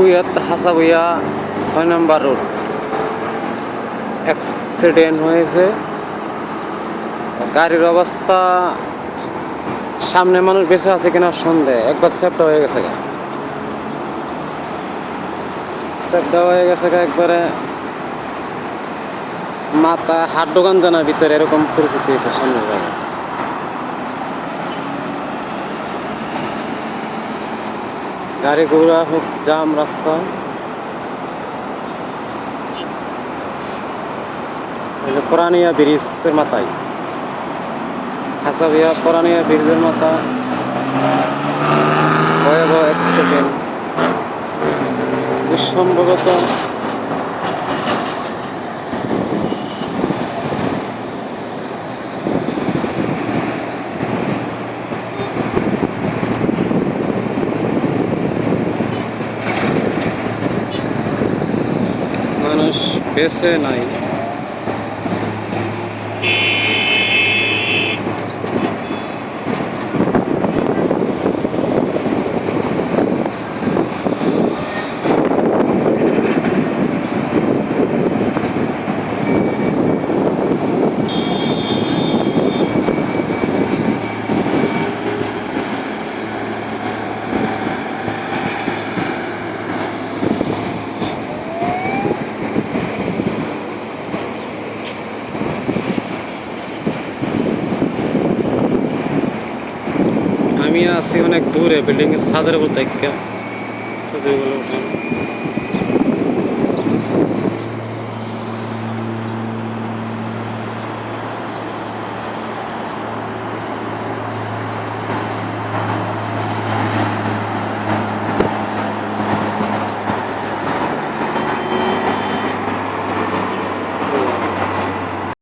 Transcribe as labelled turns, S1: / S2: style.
S1: কুইয়াত হাসাবুইয়া ছয় নম্বর road. Accident হয়েছে। গাড়ির অবস্থা, সামনে মানুষ বেঁচে আছে কিনা সন্দেহ। একবার চ্যাপটা হয়ে গেছে গা। চ্যাপটা হয়ে গেছে গা একবারে। মাথা হাত দোকান জানা ভিতরে এরকম পরিস্থিতি হয়েছে সামনের গাড়ি ঘোড়া হোক, জাম রাস্তা। পুরানিয়া ব্রিজের মাথায়। হাসাবিয়া পুরানিয়া ব্রিজের মাথা। ভয়াবহ এক সেকেন্ড সম্ভবত বেঁচে নাই। আমি আছি অনেক দূরে বিল্ডিং এর ছাদের উপর থেকে ছবিগুলো উঠানো